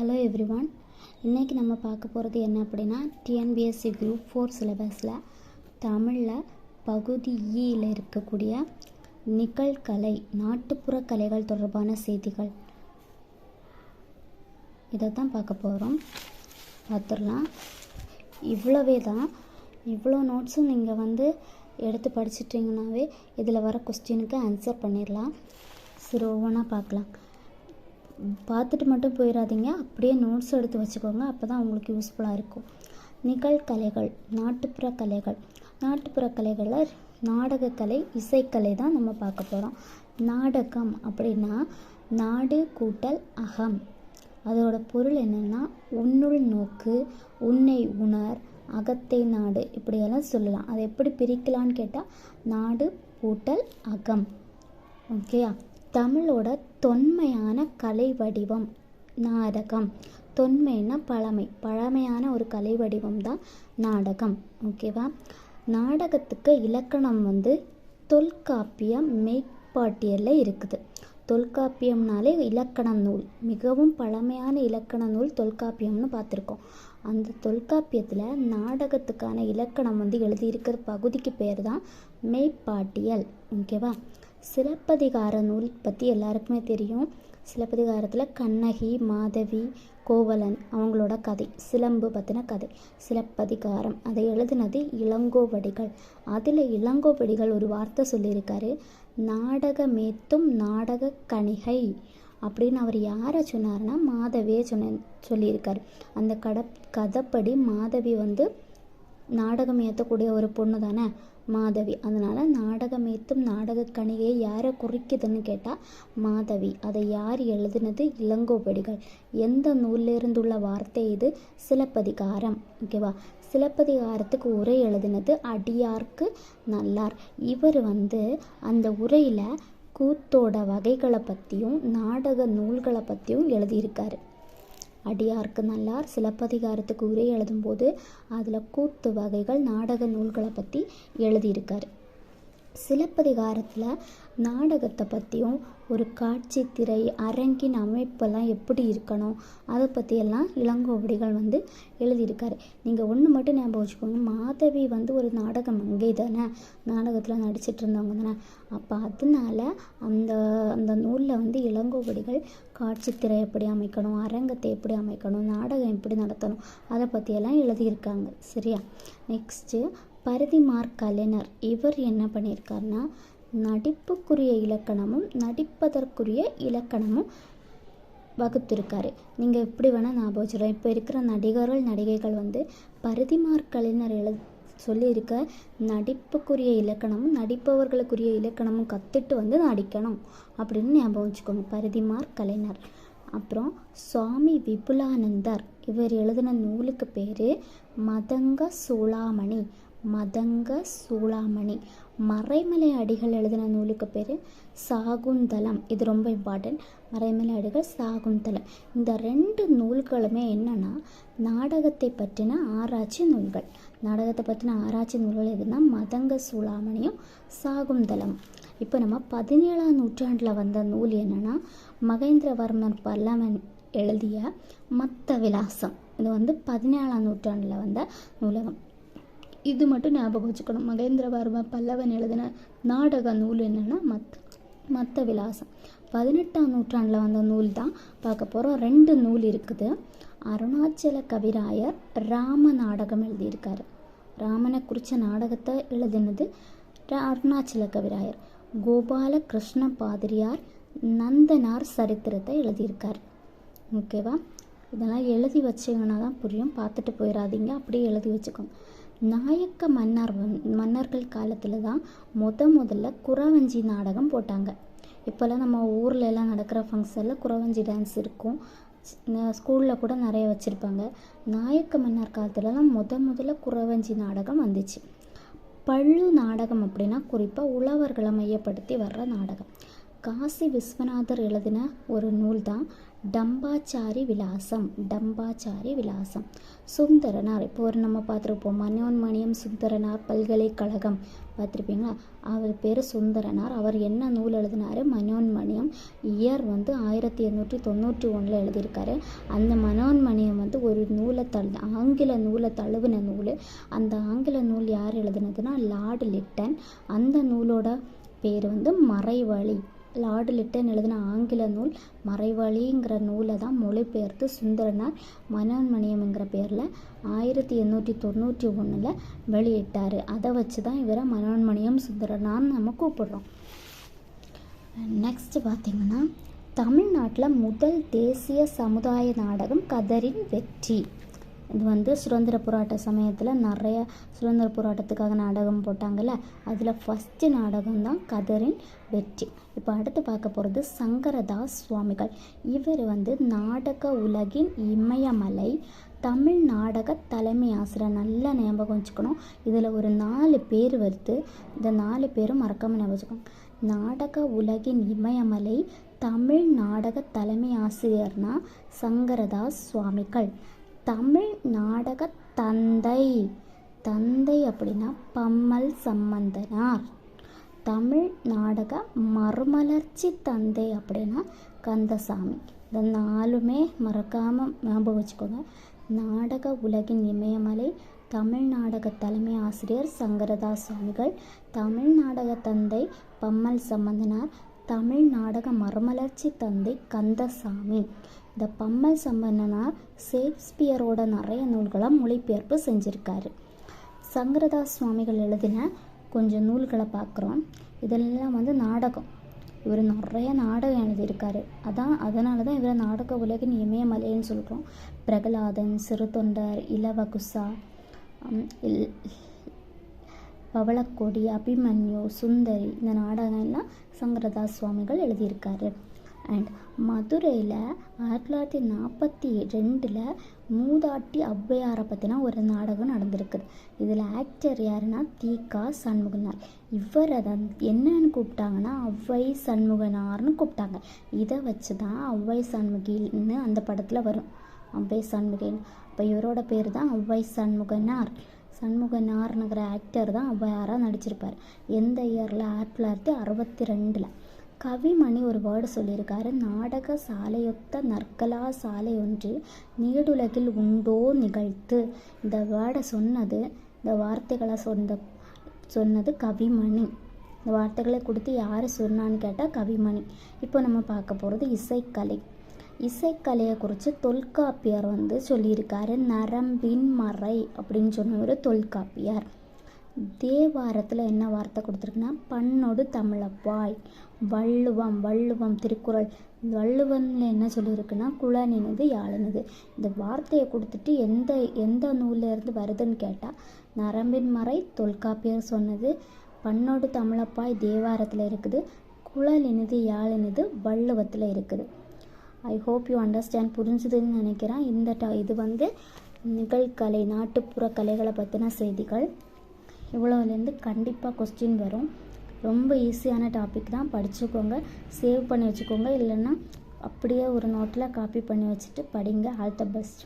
Hello every one இன்றைக்கி நம்ம பார்க்க போகிறது என்ன அப்படின்னா டிஎன்பிஎஸ்சி குரூப் ஃபோர் சிலபஸில் தமிழில் பகுதி e இயில் இருக்கக்கூடிய நிகழ்கலை நாட்டுப்புற கலைகள் தொடர்பான செய்திகள். இதை தான் பார்க்க போகிறோம் பார்த்துடலாம். இவ்வளவே தான். இவ்வளோ நோட்ஸும் நீங்கள் வந்து எடுத்து படிச்சிட்டிங்கனாவே இதில் வர கொஸ்டினுக்கு ஆன்சர் பண்ணிடலாம். சரி ஒவ்வொன்றா பார்க்கலாம். பார்த்துட்டு மட்டும் போயிடாதீங்க அப்படியே நோட்ஸ் எடுத்து வச்சுக்கோங்க. அப்போ தான் உங்களுக்கு யூஸ்ஃபுல்லாக இருக்கும். நிகழ்கலைகள் நாட்டுப்புற கலைகள். நாட்டுப்புற கலைகளில் நாடகக்கலை இசைக்கலை தான் நம்ம பார்க்க போகிறோம் நாடகம் அப்படின்னா நாடு கூட்டல் அகம். அதோட பொருள் என்னென்னா உன்னுள் நோக்கு உன்னை உணர் அகத்தை நாடு இப்படியெல்லாம் சொல்லலாம். அதை எப்படி பிரிக்கலான்னு கேட்டால் நாடு கூட்டல் அகம். ஓகேயா தமிழோட தொன்மையான கலை வடிவம் நாடகம். தொன்மைன்னா பழமை. பழமையான ஒரு கலை வடிவம் தான் நாடகம். ஓகேவா நாடகத்துக்கு இலக்கணம் வந்து தொல்காப்பியம் மெய்ப்பாட்டியலில் இருக்குது. தொல்காப்பியம்னாலே இலக்கண நூல். மிகவும் பழமையான இலக்கண நூல் தொல்காப்பியம்னு பார்த்துருக்கோம். அந்த தொல்காப்பியத்தில் நாடகத்துக்கான இலக்கணம் வந்து எழுதியிருக்கிற பகுதிக்கு பேர் தான் மெய்ப்பாட்டியல் ஓகேவா சிலப்பதிகார நூல் பற்றி எல்லாருக்குமே தெரியும். சிலப்பதிகாரத்தில் கண்ணகி மாதவி கோவலன் அவங்களோட கதை சிலம்பு பற்றின கதை. சிலப்பதிகாரம் அதை எழுதினது இளங்கோவடிகள். அதில் இளங்கோவடிகள் ஒரு வார்த்தை சொல்லியிருக்காரு நாடகமேத்தும் நாடக கணிகை அப்படின்னு அவர் யாரை சொன்னார்னா மாதவியை சொன்ன சொல்லியிருக்காரு. அந்த கட கதைப்படி மாதவி வந்து நாடகம் ஏற்றக்கூடிய ஒரு பொண்ணு தானே மாதவி. அதனால் நாடகம் ஏற்றும் நாடக கணிகையை யாரை குறிக்குதுன்னு கேட்டால் மாதவி. அதை யார் எழுதினது? இளங்கோவடிகள். எந்த நூலிலிருந்துள்ள வார்த்தை இது? சிலப்பதிகாரம். ஓகேவா சிலப்பதிகாரத்துக்கு உரை எழுதினது அடியார்க்கு நல்லார். இவர் வந்து அந்த உரையில் கூத்தோட வகைகளை பற்றியும் நாடக நூல்களை பற்றியும் எழுதியிருக்காரு. அடியார்க்கு நல்லார் சிலப்பதிகாரத்துக்கு உரை எழுதும்போது அதில் கூத்து வகைகள் நாடக நூல்களை பற்றி எழுதியிருக்காரு. சிலப்பதிகாரத்தில் நாடகத்தை பற்றியும் ஒரு காட்சி திரை அரங்கின் அமைப்பெல்லாம் எப்படி இருக்கணும் அதை பற்றியெல்லாம் இளங்கோவடிகள் வந்து எழுதியிருக்காரு. நீங்கள் ஒன்று மட்டும் ஞாபகம் வச்சுக்கோங்க. மாதவி வந்து ஒரு நாடக மங்கை தானே? நாடகத்தில் நடிச்சிட்டு இருந்தவங்க தானே? அப்போ அதனால அந்த அந்த நூலில் வந்து இளங்கோவடிகள் காட்சி திரை எப்படி அமைக்கணும் அரங்கத்தை எப்படி அமைக்கணும் நாடகம் எப்படி நடத்தணும் அதை பற்றியெல்லாம் எழுதியிருக்காங்க. சரியா? நெக்ஸ்ட்டு பரதிமார் கலைஞர் இவர் என்ன பண்ணியிருக்காருன்னா நடிப்புக்குரிய இலக்கணமும் நடிப்பதற்குரிய இலக்கணமும் வகுத்திருக்காரு. நீங்கள் எப்படி வேணால் ஞாபகம் வச்சுருவோம் இப்போ இருக்கிற நடிகர்கள் நடிகைகள் வந்து பரதிமார் கலைஞர் எழு சொல்லியிருக்க நடிப்புக்குரிய இலக்கணமும் நடிப்பவர்களுக்குரிய இலக்கணமும் கற்றுட்டு வந்து நடிக்கணும் அப்படின்னு ஞாபகம் வச்சுக்கோங்க. பரதிமார் கலைஞர். அப்புறம் சுவாமி விபுலானந்தர். இவர் எழுதின நூலுக்கு பேர் மதங்க சூளாமணி மதங்க சூளாமணி. மறைமலை அடிகள் எழுதின நூலுக்கு பேர் சாகுந்தலம். இது ரொம்ப இம்பார்ட்டன்ட் மறைமலை அடிகள் சாகுந்தலம். இந்த ரெண்டு நூல்களுமே என்னென்னா நாடகத்தை பற்றின ஆராய்ச்சி நூல்கள். நாடகத்தை பற்றின ஆராய்ச்சி நூல்கள் எதுனா மதங்க சூளாமணியும் சாகுந்தலம். இப்போ நம்ம பதினேழாம் நூற்றாண்டில் வந்த நூல் என்னென்னா மகேந்திரவர்மன் பல்லவன் எழுதிய மத்த விலாசம் இது வந்து பதினேழாம் நூற்றாண்டில் வந்த நூலகம். இது மட்டும் ஞாபகம் வச்சுக்கணும். மகேந்திரவர்ம பல்லவன் எழுதின நாடக நூல் என்னென்னா மத் மத்த விலாசம். பதினெட்டாம் நூற்றாண்டில் வந்த நூல் தான் பார்க்க போகிறோம் ரெண்டு நூல் இருக்குது. அருணாச்சல கவிராயர் ராம நாடகம் எழுதியிருக்காரு. ராமனை குறித்த நாடகத்தை எழுதினது அருணாச்சல கவிராயர். கோபால கிருஷ்ண பாதிரியார் நந்தனார் சரித்திரத்தை எழுதியிருக்கார். ஓகேவா? இதெல்லாம் எழுதி வச்சிங்கன்னா தான் புரியும். பார்த்துட்டு போயிடாதீங்க அப்படியே எழுதி வச்சுக்கோங்க. நாயக்க மன்னர் வந் மன்னர்கள் காலத்தில் தான் முத முதல்ல குறவஞ்சி நாடகம் போட்டாங்க. இப்போல்லாம் நம்ம ஊரில் எல்லாம் நடக்கிற ஃபங்க்ஷனில் குறவஞ்சி டான்ஸ் இருக்கும். ஸ்கூலில் கூட நிறைய வச்சுருப்பாங்க. நாயக்க மன்னர் காலத்துலலாம் முத முதல்ல குறவஞ்சி நாடகம் வந்துச்சு. பள்ளு நாடகம் அப்படின்னா குறிப்பாக உழவர்களை மையப்படுத்தி வர்ற நாடகம். காசி விஸ்வநாதர் எழுதின ஒரு நூல் தான் டம்பாச்சாரி விலாசம் டம்பாச்சாரி விலாசம் சுந்தரனார் இப்போ ஒரு நம்ம பார்த்துருப்போம் மனோன்மணியம் சுந்தரனார் பல்கலைக்கழகம் பார்த்துருப்பீங்களா? அவர் பேர் சுந்தரனார். அவர் என்ன நூல் எழுதினார்? மனோன்மணியம் இயர் வந்து ஆயிரத்தி எண்ணூற்றி தொண்ணூற்றி ஒன்றில் எழுதியிருக்காரு. அந்த மனோன்மணியம் வந்து ஒரு நூலை தழு ஆங்கில நூலை தழுவின நூல். அந்த ஆங்கில நூல் யார் எழுதினதுன்னா லார்டு லிட்டன். அந்த நூலோட பேர் வந்து மறைவழி. லார்டு லிட்டன் எழுதின ஆங்கில நூல் மறைவழிங்கிற நூலை தான் மொழிபெயர்த்து சுந்தரனார் மனோன்மணியம்ங்கிற பேரில் ஆயிரத்தி எண்ணூற்றி தொண்ணூற்றி ஒன்றில் வெளியிட்டார். அதை வச்சு தான் இவரை மனோன்மணியம் சுந்தரனார்னு நம்ம கூப்பிடுறோம். நெக்ஸ்ட் பார்த்திங்கன்னா தமிழ்நாட்டில் முதல் தேசிய சமுதாய நாடகம் கதரின் வெற்றி. இது வந்து சுதந்திர போராட்ட சமயத்தில் நிறைய சுதந்திர போராட்டத்துக்காக நாடகம் போட்டாங்கல்ல? அதில் ஃபஸ்ட்டு நாடகம் தான் கதரின் வெற்றி. இப்போ அடுத்து பார்க்க போகிறது சங்கரதாஸ் சுவாமிகள். இவர் வந்து நாடக உலகின் இமயமலை தமிழ் நாடக தலைமை ஆசிரியர். நல்லா ஞாபகம் வச்சுக்கணும். இதில் ஒரு நாலு பேர் வருது. இந்த நாலு பேரும் மறக்காமல் ஞாபகம் வச்சுக்கோங்க. நாடக உலகின் இமயமலை தமிழ் நாடக தலைமை ஆசிரியர்னா சங்கரதாஸ் சுவாமிகள். தமிழ் நாடக தந்தை. தந்தை அப்படின்னா பம்மல் சம்பந்தனார். தமிழ் நாடக மறுமலர்ச்சி தந்தை அப்படின்னா கந்தசாமி. இந்த நாலுமே மறக்காமல் ஞாபகம் வச்சுக்கோங்க. நாடக உலகின் இமயமலை தமிழ் நாடக தலைமை ஆசிரியர் சங்கரதாஸ் சுவாமிகள் தமிழ் நாடக தந்தை பம்மல் சம்பந்தனார் தமிழ் நாடக மறுமலர்ச்சி தந்தை கந்தசாமி. இந்த பம்மல் சம்பந்தனார் ஷேக்ஸ்பியரோட நிறைய நூல்களை மொழிபெயர்ப்பு செஞ்சுருக்காரு. சங்கரதாஸ் சுவாமிகள் எழுதின கொஞ்சம் நூல்களை பார்க்குறோம். இதெல்லாம் வந்து நாடகம். இவர் நிறைய நாடகம் எழுதியிருக்காரு. அதான் அதனால தான் இவரை நாடக உலகின் இமயமலைன்னு சொல்கிறோம் பிரகலாதன் சிறுதொண்டர் இளவகுசா இல் பவளக்கொடி அபிமன்யு சுந்தரி இந்த நாடகம்லாம் சங்கரதாஸ் சுவாமிகள் எழுதியிருக்காரு. அண்ட் மதுரையில் ஆயிரத்தி தொள்ளாயிரத்தி நாற்பத்தி ரெண்டில் மூதாட்டி ஔவையாரை பற்றினா ஒரு நாடகம் நடந்திருக்குது இதில் ஆக்டர் யாருன்னா தீகா சண்முகனார். இவரை தான் என்னன்னு கூப்பிட்டாங்கன்னா ஔவை சண்முகனார்னு கூப்பிட்டாங்க. இதை வச்சு தான் ஔவை சண்முகின்னு அந்த படத்தில் வரும். ஔவை சண்முகின் இப்போ இவரோட பேர் தான் ஔவை சண்முகனார். சண்முகனார்னுங்கிற ஆக்டர் தான் ஔவையாராக நடிச்சிருப்பார். எந்த இயரில் ஆயிரத்தி தொள்ளாயிரத்தி அறுபத்தி ரெண்டில் கவிமணி ஒரு வேர்டு சொல்லியிருக்காரு. நாடக சாலையொத்த நற்கலா சாலை ஒன்று நீடுலகில் உண்டோ நிகழ்த்து. இந்த வேர்டை சொன்னது இந்த வார்த்தைகளை சொந்த சொன்னது கவிமணி. இந்த வார்த்தைகளை கொடுத்து யார் சொன்னான்னு கேட்டால் கவிமணி. இப்போ நம்ம பார்க்க போகிறது இசைக்கலை. இசைக்கலையை குறித்து தொல்காப்பியர் வந்து சொல்லியிருக்காரு. நரம்பின் மறை அப்படின்னு சொன்னவர் தொல்காப்பியர். தேவாரத்தில் என்ன வார்த்தை கொடுத்துருக்குன்னா பண்ணொடு தமிழப்பாய் வள்ளுவம் வள்ளுவம் திருக்குறள். வள்ளுவனில் என்ன சொல்லியிருக்குன்னா குளனினது யாழினது இந்த வார்த்தையை கொடுத்துட்டு எந்த எந்த நூல்லேருந்து வருதுன்னு கேட்டால் நரம்பின் மறை தொல்காப்பியர் சொன்னது பண்ணோடு தமிழப்பாய் தேவாரத்தில் இருக்குது. குழலினது யாழினது வள்ளுவத்தில் இருக்குது. ஐ ஹோப் யூ அண்டர்ஸ்டாண்ட் புரிஞ்சுதுன்னு நினைக்கிறேன். இந்த ட இது வந்து நிகழ்கலை நாட்டுப்புற கலைகளை பற்றின செய்திகள். இவ்வளோலேருந்து கண்டிப்பாக கொஸ்டின் வரும். ரொம்ப ஈஸியான டாபிக் தான். படிச்சுக்கோங்க சேவ் பண்ணி வச்சுக்கோங்க. இல்லைன்னா அப்படியே ஒரு நோட்டில் காப்பி பண்ணி வச்சுட்டு படிங்க. All the best